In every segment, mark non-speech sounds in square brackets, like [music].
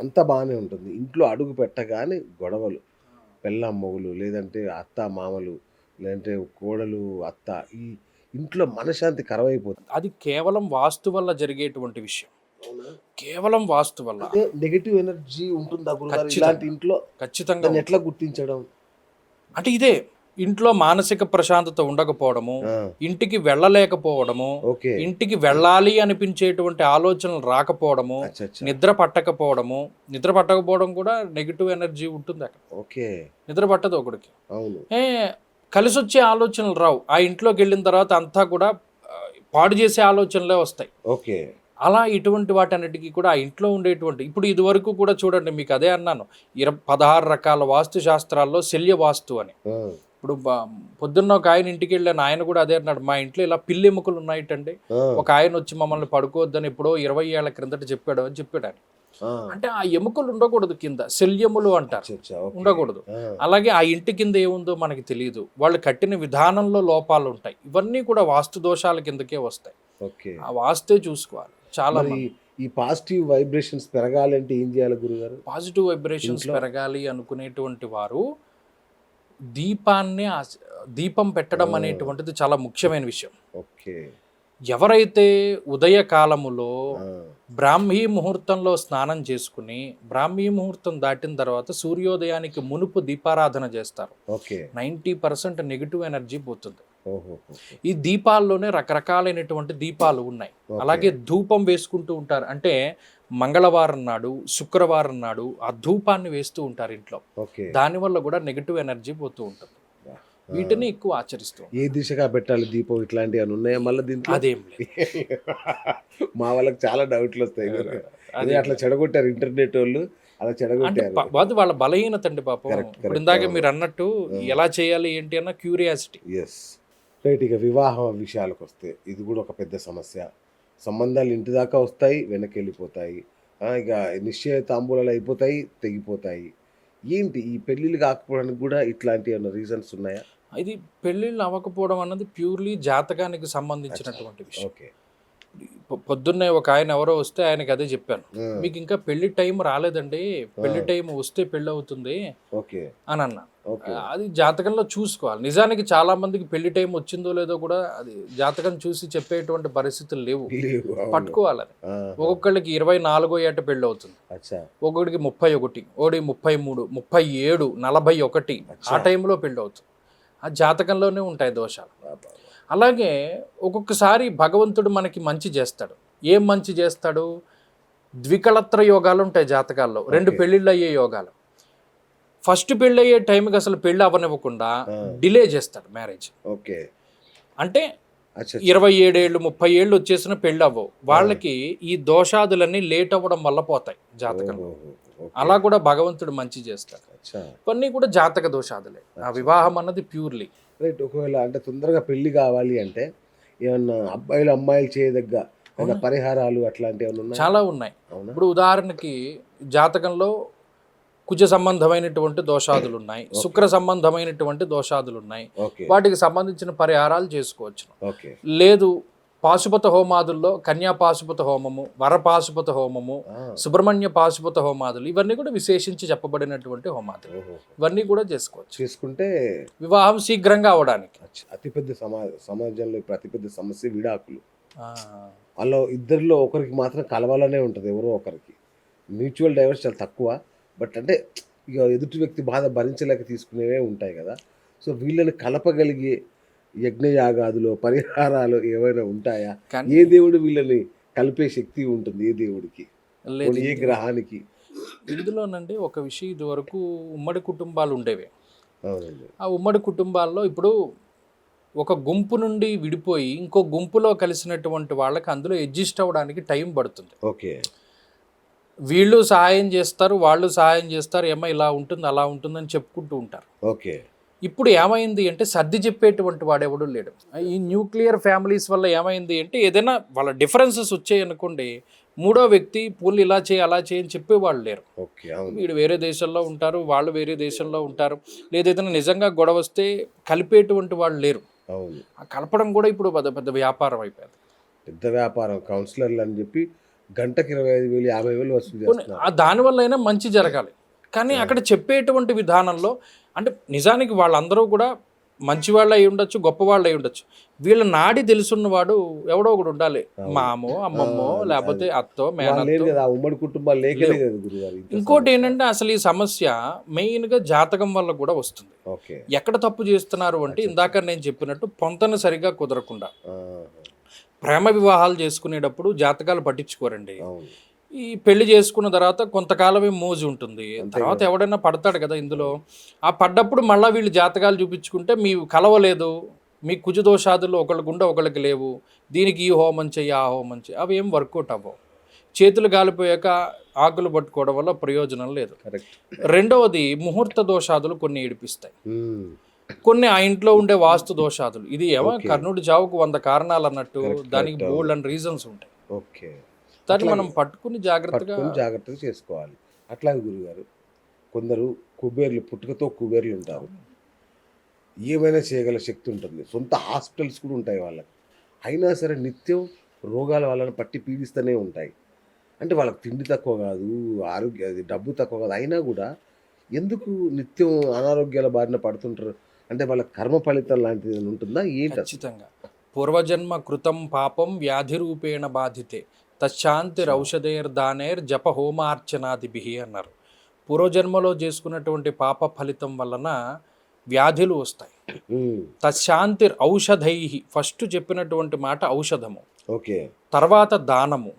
అంతా బాగానే ఉంటుంది. ఇంట్లో అడుగు పెట్టగానే గొడవలు. పెళ్ళాం మొగులు లేదంటే అత్త మామలు లేదంటే కోడలు అత్త ఈ ఇంట్లో మనశాంతి కరవైపోతుంది. అది కేవలం వాస్తు వల్ల జరిగేటువంటి విషయం. కేవలం వాస్తు వల్ల. నెగిటివ్ ఎనర్జీ ఉంటుందా గురుగారు? ఖచ్చితంగా. ఇలాంటి ఇంట్లో ఖచ్చితంగా ఎట్లా గుర్తించడం? అంటే ఇదే ఇంట్లో మానసిక ప్రశాంతత ఉండకపోవడము ఇంటికి వెళ్ళలేకపోవడము ఇంటికి వెళ్ళాలి అనిపించేటువంటి ఆలోచనలు రాకపోవడము నిద్ర పట్టకపోవడము నిద్ర పట్టకపోవడం కూడా నెగిటివ్ ఎనర్జీ ఉంటుంది అక్కడ. ఓకే. నిద్ర పట్టదు ఒకడికి. ఏ కలిసి వచ్చే ఆలోచనలు రావు. ఆ ఇంట్లోకి వెళ్ళిన తర్వాత అంతా కూడా పాడు చేసే ఆలోచనలే వస్తాయి. ఓకే. అలా ఇటువంటి వాటన్నిటికీ కూడా ఆ ఇంట్లో ఉండేటువంటి ఇప్పుడు ఇదివరకు కూడా చూడండి మీకు అదే అన్నాను ఇర పదహారు రకాల వాస్తు శాస్త్రాల్లో శల్య వాస్తు అని ఇప్పుడు పొద్దున్న ఒక ఆయన ఇంటికి వెళ్ళాను ఆయన కూడా అదే అన్నాడు మా ఇంట్లో ఇలా పిల్లి ఎముకలు ఉన్నాయిటండి. ఒక ఆయన వచ్చి మమ్మల్ని పడుకోవద్దని ఎప్పుడో ఇరవై ఏళ్ళ క్రిందట చెప్పాడు అని చెప్పాడు ఆయన. అంటే ఆ ఎముకలు ఉండకూడదు కింద శల్యములు అంటారు. ఉండకూడదు. అలాగే ఆ ఇంటి కింద ఏముందో మనకి తెలియదు వాళ్ళు కట్టిన విధానంలో లోపాలు ఉంటాయి. ఇవన్నీ కూడా వాస్తు దోషాల కిందకే వస్తాయి. ఓకే. ఆ వాస్తే చూసుకోవాలి. చాలా ఈ పాజిటివ్ వైబ్రేషన్స్ పెరగాలంటే ఏం చేయాలి గురుగారు? Positive vibrations? పెరగాలి అనుకునేటువంటి వారు దీపాన్ని దీపం పెట్టడం. అనేటువంటిది చాలా ముఖ్యమైన విషయం. ఓకే. ఎవరైతే ఉదయ కాలములో బ్రాహ్మీ ముహూర్తంలో స్నానం చేసుకుని బ్రాహ్మీ ముహూర్తం దాటిన తర్వాత సూర్యోదయానికి మునుపు దీపారాధన చేస్తారు. Okay. Ninety percent negative energy పోతుంది. ఈ దీపాల్లోనే రకరకాలైనటువంటి దీపాలు ఉన్నాయి. అలాగే ధూపం వేసుకుంటూ ఉంటారు. అంటే మంగళవారం నాడు శుక్రవారం నాడు ఆ ధూపాన్ని వేస్తూ ఉంటారు ఇంట్లో. దానివల్ల కూడా నెగిటివ్ ఎనర్జీ పోతూ ఉంటుంది. వీటిని ఎక్కువ ఆచరిస్తూ. ఏ దిశగా పెట్టాలి దీపం ఇట్లాంటివి అని ఉన్నాయా మళ్ళీ దీంట్లో? అదేం లేదు. [laughs] మా వాళ్ళకి చాలా డౌట్లు వస్తాయి. అట్లా చెడగొట్టారు ఇంటర్నెట్ వాళ్ళు అలా చెడగొట్టారు. అది వాళ్ళ బలహీనత అండి పాపం. ఇందాక. మీరు అన్నట్టు ఎలా చేయాలి ఏంటి అన్న క్యూరియాసిటీ ఎస్ రైట్ ఇక వివాహం విషయాలకు వస్తే ఇది కూడా ఒక పెద్ద సమస్య. సంబంధాలు ఇంటి దాకా వస్తాయి వెనక్కి వెళ్ళిపోతాయి ఇక నిశ్చయ తాంబూలాలు అయిపోతాయి తెగిపోతాయి. ఏంటి ఈ పెళ్ళిళ్ళు కాకపోవడానికి కూడా ఇట్లాంటి ఏమైనా రీజన్స్ ఉన్నాయా? ఇది పెళ్ళిళ్ళు అవ్వకపోవడం అన్నది ప్యూర్లీ జాతకానికి సంబంధించినటువంటి విషయం. ఓకే. పొద్దున్నే ఒక ఆయన ఎవరో వస్తే ఆయనకి అదే చెప్పాను. మీకు ఇంకా పెళ్ళి టైం రాలేదండి. పెళ్ళి. టైం వస్తే పెళ్ళి అవుతుంది అని అన్నా. అది జాతకంలో చూసుకోవాలి. నిజానికి చాలా మందికి పెళ్ళి టైం వచ్చిందో లేదో కూడా అది జాతకం చూసి చెప్పేటువంటి పరిస్థితులు లేవు. పట్టుకోవాలి ఒక్కొక్కళ్ళకి ఇరవై నాలుగో ఏట పెళ్ళి అవుతుంది ఒక్కొక్కడికి ముప్పై ఒకటి ఒకటి ముప్పై మూడు ముప్పై ఏడు నలభై ఒకటి ఆ. టైంలో పెళ్ళి అవుతుంది ఆ జాతకంలోనే ఉంటాయి దోషాలు. అలాగే ఒక్కొక్కసారి భగవంతుడు మనకి మంచి చేస్తాడు. ఏం మంచి చేస్తాడు? ద్వికళత్ర యోగాలు ఉంటాయి జాతకాల్లో. రెండు. పెళ్ళిళ్ళు అయ్యే యోగాలు. ఫస్ట్ పెళ్ళి అయ్యే టైంకి అసలు పెళ్ళి అవ్వనివ్వకుండా. డిలే చేస్తాడు మ్యారేజ్. ఓకే. అంటే ఇరవై ఏడేళ్ళు ముప్పై ఏళ్ళు వచ్చేసిన పెళ్ళి అవ్వవు. వాళ్ళకి ఈ దోషాదులన్నీ లేట్ అవ్వడం వల్ల పోతాయి జాతకంలో. అలా కూడా భగవంతుడు మంచి చేస్తాడు. ఇవన్నీ కూడా జాతక దోషాదులే. ఆ వివాహం అన్నది ప్యూర్లీ. రైట్ ఒకవేళ అంటే తొందరగా పెళ్ళి కావాలి అంటే ఏమన్నా అబ్బాయిలు అమ్మాయిలు చేయదగ్గ? పరిహారాలు అట్లాంటివి ఏమన్నా ఉన్నాయా? చాలా ఉన్నాయి. ఇప్పుడు ఉదాహరణకి జాతకంలో కుజ సంబంధమైనటువంటి దోషాదులు ఉన్నాయి. శుక్ర సంబంధమైనటువంటి దోషాదులు ఉన్నాయి. వాటికి సంబంధించిన పరిహారాలు చేసుకోవచ్చు లేదు పాశుపత హోమాదుల్లో కన్యా పాశుపత హోమము వర పాశుపత హోమము సుబ్రహ్మణ్య పాశుపత హోమాదులు ఇవన్నీ కూడా విశేషించి చెప్పబడినటువంటి హోమాదులు. ఇవన్నీ కూడా చేసుకోవచ్చు. చేసుకుంటే వివాహం శీఘ్రంగా అవడానికి. అతిపెద్ద సమా సమాజంలో అతిపెద్ద సమస్య విడాకులు. వాళ్ళ ఇద్దరిలో ఒకరికి మాత్రం కలవాలనే ఉంటుంది ఎవరో ఒకరికి. మ్యూచువల్ డైవర్స్ చాలా తక్కువ. బట్ అంటే ఇక ఎదుటి వ్యక్తి బాధ భరించలేక తీసుకునేవే ఉంటాయి కదా. సో వీళ్ళని కలపగలిగే యజ్ఞయాగాదులు పరిహారాలు ఏమైనా ఉంటాయా? ఏ దేవుడు వీళ్ళని కలిపే శక్తి ఉంటుంది ఏ దేవుడికి? ఏ గ్రహానికి? ఇందులోనండి ఒక విషయం ఇది వరకు ఉమ్మడి కుటుంబాలు ఉండేవి. ఆ ఉమ్మడి కుటుంబాల్లో ఇప్పుడు ఒక గుంపు నుండి విడిపోయి ఇంకో గుంపులో కలిసినటువంటి వాళ్ళకి అందులో అడ్జస్ట్ అవ్వడానికి టైం పడుతుంది. ఓకే. వీళ్ళు సహాయం చేస్తారు వాళ్ళు సహాయం చేస్తారు ఏమో ఇలా ఉంటుంది అలా ఉంటుందని చెప్పుకుంటూ ఉంటారు. ఓకే. ఇప్పుడు ఏమైంది అంటే సర్ది చెప్పేటువంటి వాడెవడు లేడు. ఈ న్యూక్లియర్ ఫ్యామిలీస్ వల్ల ఏమైంది అంటే ఏదైనా వాళ్ళ డిఫరెన్సెస్ వచ్చాయి అనుకోండి మూడో వ్యక్తి పూలు ఇలా చేయి అలా చేయి అని చెప్పేవాళ్ళు లేరు. వీడు వేరే దేశంలో ఉంటారు వాళ్ళు వేరే దేశంలో ఉంటారు. లేదా ఏదైనా నిజంగా గొడవ వస్తే కలిపేటువంటి వాళ్ళు లేరు. కలపడం కూడా ఇప్పుడు పెద్ద పెద్ద వ్యాపారం అయిపోయింది. పెద్ద వ్యాపారం కౌన్సిలర్లు అని చెప్పి గంటకి ఇరవై ఐదు వేలు యాభై వేలు ఆ దానివల్ల అయినా మంచి జరగాలి. కానీ అక్కడ చెప్పేటువంటి విధానంలో అంటే నిజానికి వాళ్ళందరూ కూడా మంచి వాళ్ళు అయి ఉండొచ్చు గొప్ప వాళ్ళు అయి ఉండొచ్చు. వీళ్ళ నాడి తెలుసున్నవాడు ఎవడో ఒకడు ఉండాలి. మామో అమ్మమ్మో లేకపోతే అత్తో మేనత్తో. ఉమ్మడి కుటుంబాలు ఇంకోటి ఏంటంటే అసలు ఈ సమస్య మెయిన్గా జాతకం వల్ల కూడా వస్తుంది. ఎక్కడ తప్పు చేస్తున్నారు అంటే ఇందాక నేను చెప్పినట్టు పొంతన సరిగా కుదరకుండా. ప్రేమ వివాహాలు చేసుకునేటప్పుడు జాతకాలు పట్టించుకోరండి. ఈ పెళ్ళి చేసుకున్న తర్వాత కొంతకాలమే మోజు ఉంటుంది. తర్వాత ఎవడైనా పడతాడు కదా ఇందులో. ఆ పడ్డప్పుడు మళ్ళీ వీళ్ళు జాతకాలు చూపించుకుంటే మీ కలవలేదు. మీ కుజ దోషాదులు ఒకళ్ళకుండే ఒకళ్ళకి లేవు. దీనికి ఈ హోమం చెయ్యి ఆ హోమం చెయ్యి. అవి ఏం వర్కౌట్ అవ్వవు. చేతులు గాలిపోయాక ఆకులు పట్టుకోవడం వల్ల ప్రయోజనం లేదు. రెండవది ముహూర్త దోషాదులు కొన్ని ఏడిపిస్తాయి కొన్ని ఆ ఇంట్లో ఉండే వాస్తు దోషాదులు. ఇది ఏమో కర్ణుడి చావుకు వంద కారణాలు అన్నట్టు దానికి బోల్డ్ అండ్ రీజన్స్ ఉంటాయి. ఓకే. దాన్ని మనం పట్టుకుని జాగ్రత్తగా పట్టుకొని జాగ్రత్తగా చేసుకోవాలి. అట్లాగే గురుగారు కొందరు కుబేర్లు పుట్టుకతో కుబేర్లు ఉంటారు. ఏమైనా చేయగల శక్తి ఉంటుంది. సొంత హాస్పిటల్స్ కూడా ఉంటాయి వాళ్ళకి. అయినా సరే నిత్యం రోగాల వాళ్ళని పట్టి పీడిస్తూనే ఉంటాయి. అంటే వాళ్ళకి తిండి తక్కువ కాదు ఆరోగ్య అది డబ్బు తక్కువ కాదు. అయినా కూడా ఎందుకు నిత్యం అనారోగ్యాల బారిన పడుతుంటారు? అంటే వాళ్ళ కర్మ ఫలితం లాంటిది ఉంటుందా? ఏంటి? ఖచ్చితంగా. పూర్వజన్మ కృతం పాపం వ్యాధి రూపేణ బాధితే. తశాంతిర్ ఔషధేర్ దానేర్ జప హోమార్చనాదిభి అన్నారు. పూర్వజన్మలో చేసుకున్నటువంటి పాప ఫలితం వలన వ్యాధులు వస్తాయి. తశాంతిర్ ఔషధై ఫస్ట్ చెప్పినటువంటి మాట ఔషధము. ఓకే. తర్వాత దానము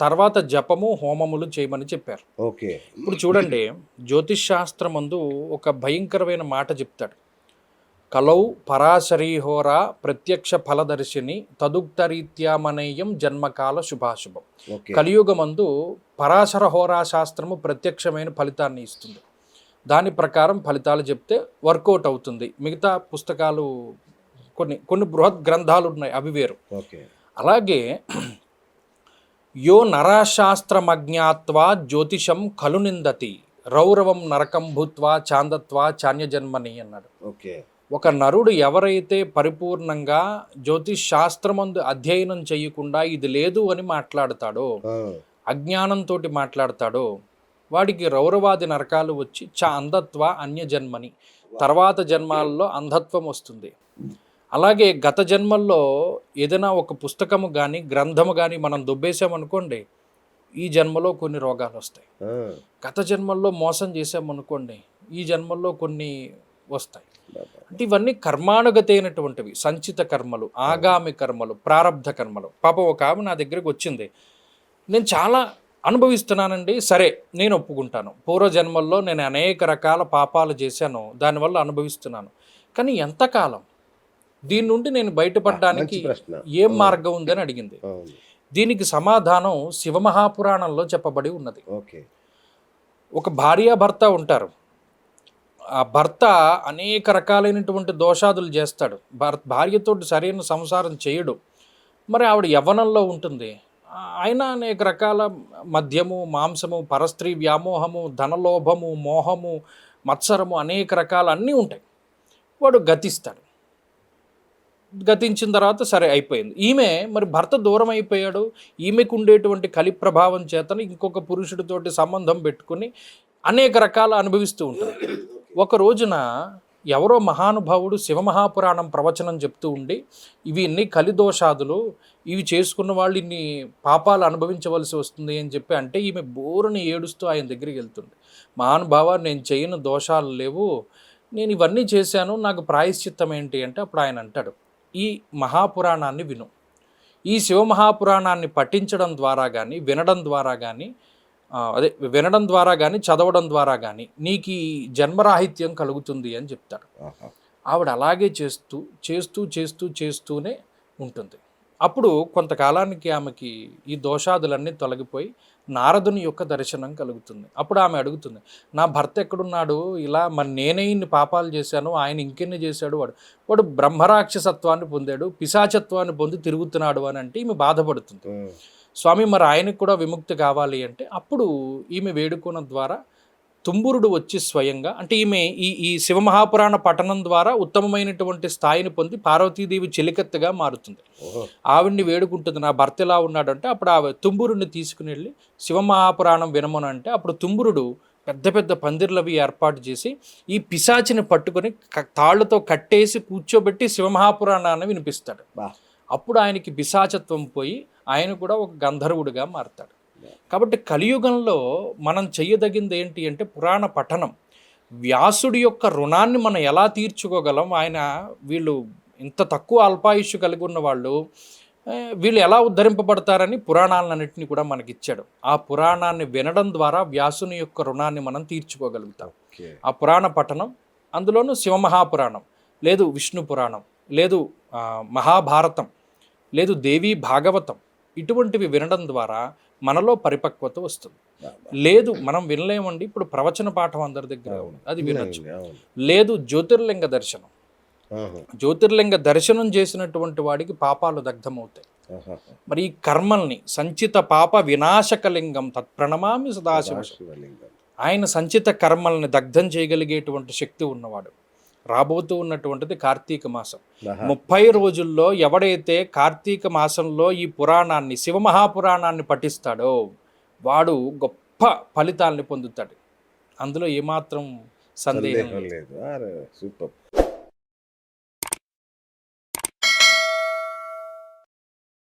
తర్వాత జపము హోమములు చేయమని చెప్పారు. ఓకే. ఇప్పుడు చూడండి జ్యోతిష్ శాస్త్రమందు ఒక భయంకరమైన మాట చెప్తాడు. కలౌ పరాశరీహోర ప్రత్యక్ష ఫలదర్శిని తదుక్తరీత్యామనేయం జన్మకాల శుభాశుభం. కలియుగమందు పరాశర హోరా శాస్త్రము ప్రత్యక్షమైన ఫలితాన్ని ఇస్తుంది. దాని ప్రకారం ఫలితాలు చెప్తే వర్కౌట్ అవుతుంది. మిగతా పుస్తకాలు కొన్ని కొన్ని బృహత్ గ్రంథాలు ఉన్నాయి అవి వేరు. అలాగే యో నరాశాస్త్రమజ్ఞాత్వా జ్యోతిషం ఖలు నిందతి రౌరవం నరకం భూత్వా చాందత్వా చాన్యజన్మని అన్నాడు. ఓకే. ఒక నరుడు ఎవరైతే పరిపూర్ణంగా జ్యోతిష్ శాస్త్రమందు అధ్యయనం చేయకుండా ఇది లేదు అని మాట్లాడతాడో అజ్ఞానంతో మాట్లాడతాడో వాడికి రౌరవాది నరకాలు వచ్చి చ అంధత్వ అన్యజన్మని. తర్వాత జన్మాల్లో అంధత్వం వస్తుంది. అలాగే గత జన్మల్లో ఏదైనా ఒక పుస్తకము కానీ గ్రంథము కానీ మనం దుబ్బేసామనుకోండి ఈ జన్మలో కొన్ని రోగాలు వస్తాయి గత జన్మల్లో మోసం చేసామనుకోండి ఈ జన్మల్లో కొన్ని వస్తాయి. అంటే ఇవన్నీ కర్మానుగతైనటువంటివి. సంచిత కర్మలు ఆగామి కర్మలు ప్రారంధ కర్మలు. పాపం ఒక ఆమె నా దగ్గరికి వచ్చింది. నేను చాలా అనుభవిస్తున్నానండి. సరే నేను ఒప్పుకుంటాను. పూర్వజన్మల్లో నేను అనేక రకాల పాపాలు చేశాను. దానివల్ల అనుభవిస్తున్నాను. కానీ ఎంతకాలం? దీని నుండి నేను బయటపడడానికి ఏం మార్గం ఉందని అడిగింది. దీనికి సమాధానం శివమహాపురాణంలో చెప్పబడి ఉన్నది. ఓకే. ఒక భార్యాభర్త ఉంటారు. ఆ భర్త అనేక రకాలైనటువంటి దోషాదులు చేస్తాడు. భర్ భార్యతో సరైన సంసారం చేయడు. మరి ఆవిడ యవ్వనంలో ఉంటుంది. ఆయన అనేక రకాల మద్యము మాంసము పరస్త్రీ వ్యామోహము ధనలోభము మోహము మత్సరము అనేక రకాలు అన్నీ ఉంటాయి. వాడు గతిస్తాడు. గతించిన తర్వాత సరే అయిపోయింది. ఈమె మరి భర్త దూరం అయిపోయాడు. ఈమెకు ఉండేటువంటి కలి ప్రభావం చేతను ఇంకొక పురుషుడితోటి సంబంధం పెట్టుకుని అనేక రకాలు అనుభవిస్తూ ఉంటాడు. ఒక రోజున ఎవరో మహానుభావుడు శివమహాపురాణం ప్రవచనం చెప్తూ ఉండి ఇవి ఇన్ని కలిదోషాదులు ఇవి చేసుకున్న వాళ్ళు ఇన్ని పాపాలు అనుభవించవలసి వస్తుంది అని చెప్పి అంటే ఈమె బోరుని ఏడుస్తూ ఆయన దగ్గరికి వెళ్తుంది మహానుభావ నేను చేయని దోషాలు లేవు. నేను ఇవన్నీ చేశాను. నాకు ప్రాయశ్చిత్తం ఏంటి? అంటే అప్పుడు ఆయన అంటాడు. ఈ మహాపురాణాన్ని విను. ఈ శివమహాపురాణాన్ని పఠించడం ద్వారా కానీ వినడం ద్వారా కానీ అదే వినడం ద్వారా కానీ చదవడం ద్వారా కానీ నీకు ఈ జన్మరాహిత్యం కలుగుతుంది అని చెప్తాడు. ఆవిడ అలాగే చేస్తూ చేస్తూ చేస్తూ చేస్తూనే ఉంటుంది. అప్పుడు కొంతకాలానికి ఆమెకి ఈ దోషాదులన్నీ తొలగిపోయి నారదుని యొక్క దర్శనం కలుగుతుంది. అప్పుడు ఆమె అడుగుతుంది నా భర్త ఎక్కడున్నాడు? ఇలా మరి నేనే ఇన్ని పాపాలు చేశాను ఆయన ఇంకెన్ని చేశాడు వాడు? వాడు బ్రహ్మరాక్షసత్వాన్ని పొందాడు పిశాచత్వాన్ని పొంది తిరుగుతున్నాడు అని అంటే ఈమె బాధపడుతుంది. స్వామి మరి ఆయనకు కూడా విముక్తి కావాలి అంటే అప్పుడు ఈమె వేడుకోవడం ద్వారా తుంబురుడు వచ్చి స్వయంగా అంటే ఈమె ఈ ఈ శివమహాపురాణ పఠనం ద్వారా ఉత్తమమైనటువంటి స్థాయిని పొంది పార్వతీదేవి చెలికత్తగా మారుతుంది. ఆవిడ్ని వేడుకుంటుంది నా భర్త ఎలా ఉన్నాడంటే అప్పుడు ఆమె తుంబురుడిని తీసుకుని వెళ్ళి శివమహాపురాణం వినమని అంటే అప్పుడు తుంబురుడు పెద్ద పెద్ద పందిర్లవి ఏర్పాటు చేసి ఈ పిశాచిని పట్టుకొని తాళ్ళతో కట్టేసి కూర్చోబెట్టి శివమహాపురాణాన్ని వినిపిస్తాడు. అప్పుడు ఆయనకి పిశాచత్వం పోయి ఆయన కూడా ఒక గంధర్వుడిగా మారతాడు. కాబట్టి కలియుగంలో మనం చెయ్యదగింది ఏంటి అంటే పురాణ పఠనం. వ్యాసుడి యొక్క రుణాన్ని మనం ఎలా తీర్చుకోగలం? ఆయన వీళ్ళు ఇంత తక్కువ అల్పాయుష్యు కలిగి ఉన్న వాళ్ళు వీళ్ళు ఎలా ఉద్ధరింపబడతారని పురాణాలన్నింటినీ కూడా మనకి ఇచ్చాడు. ఆ పురాణాన్ని వినడం ద్వారా వ్యాసుని యొక్క రుణాన్ని మనం తీర్చుకోగలుగుతాం. ఆ పురాణ పఠనం అందులోనూ శివమహాపురాణం లేదు విష్ణు పురాణం లేదు మహాభారతం లేదు దేవీ భాగవతం ఇటువంటివి వినడం ద్వారా మనలో పరిపక్వత వస్తుంది. లేదు మనం వినలేమండి. ఇప్పుడు ప్రవచన పాఠం అందరి దగ్గర ఉంది. అది వినొచ్చు. లేదు జ్యోతిర్లింగ దర్శనం. జ్యోతిర్లింగ దర్శనం చేసినటువంటి వాడికి పాపాలు దగ్ధమవుతాయి. మరి ఈ కర్మల్ని సంచిత పాప వినాశకలింగం తత్ప్రణమామి సదాశివ ఆయన సంచిత కర్మల్ని దగ్ధం చేయగలిగేటువంటి శక్తి ఉన్నవాడు. రాబోతూ ఉన్నటువంటిది కార్తీక మాసం. ముప్పై రోజుల్లో ఎవడైతే కార్తీక మాసంలో ఈ పురాణాన్ని శివమహాపురాణాన్ని పఠిస్తాడో వాడు గొప్ప ఫలితాల్ని పొందుతాడు. అందులో ఏమాత్రం సందేహం సందేహం లేదు. సూపర్.